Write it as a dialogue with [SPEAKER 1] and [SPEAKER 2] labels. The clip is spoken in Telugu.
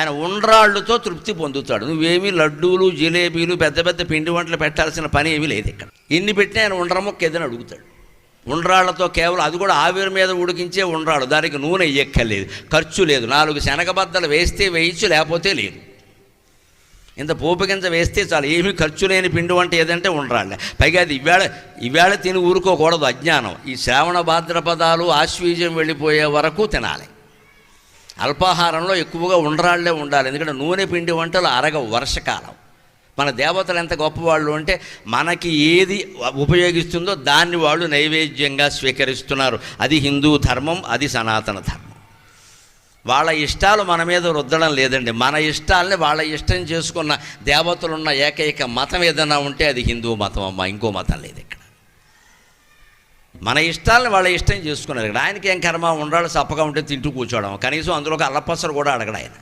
[SPEAKER 1] ఆయన ఉండ్రాళ్ళతో తృప్తి పొందుతాడు. నువ్వేమి లడ్డూలు జిలేబీలు పెద్ద పెద్ద పిండి వంటలు పెట్టాల్సిన పని ఏమీ లేదు ఇక్కడ. ఎన్ని పెట్టినా ఆయన ఉండ్ర మొక్క అడుగుతాడు. ఉండ్రాళ్ళతో కేవలం అది కూడా ఆవిరి మీద ఉడికించే ఉండ్రాడు దానికి నూనె ఎక్కలేదు ఖర్చు లేదు. నాలుగు శనగబద్దలు వేస్తే వేయచ్చు లేకపోతే లేదు. ఇంత పోపు గింజ వేస్తే చాలు. ఏమీ ఖర్చు లేని పిండి వంట ఏదంటే ఉండరాళ్ళే. పైగా అది ఇవాళ ఇవాళ తిని ఊరుకోకూడదు. అజ్ఞానం. ఈ శ్రావణ భాద్రపదాలు ఆశ్వీజం వెళ్ళిపోయే వరకు తినాలి. అల్పాహారంలో ఎక్కువగా ఉండరాళ్ళే ఉండాలి. ఎందుకంటే నూనె పిండి వంటలు అరగ వర్షకాలం. మన దేవతలు ఎంత గొప్పవాళ్ళు అంటే మనకి ఏది ఉపయోగిస్తుందో దాన్ని వాళ్ళు నైవేద్యంగా స్వీకరిస్తున్నారు. అది హిందూ ధర్మం అది సనాతన ధర్మం. వాళ్ళ ఇష్టాలు మన మీద రుద్దడం లేదండి. మన ఇష్టాలని వాళ్ళ ఇష్టం చేసుకున్న దేవతలున్న ఏకైక మతం ఏదైనా ఉంటే అది హిందూ మతం అమ్మ ఇంకో మతం లేదు. మన ఇష్టాలను వాళ్ళ ఇష్టం చేసుకున్నారు ఇక్కడ. ఆయనకి ఏం కర్మ? ఉండాలి సప్పగా ఉంటే తింటూ కూర్చోవడం. కనీసం అందులో ఒక అల్లపసరు కూడా అడగడు ఆయన.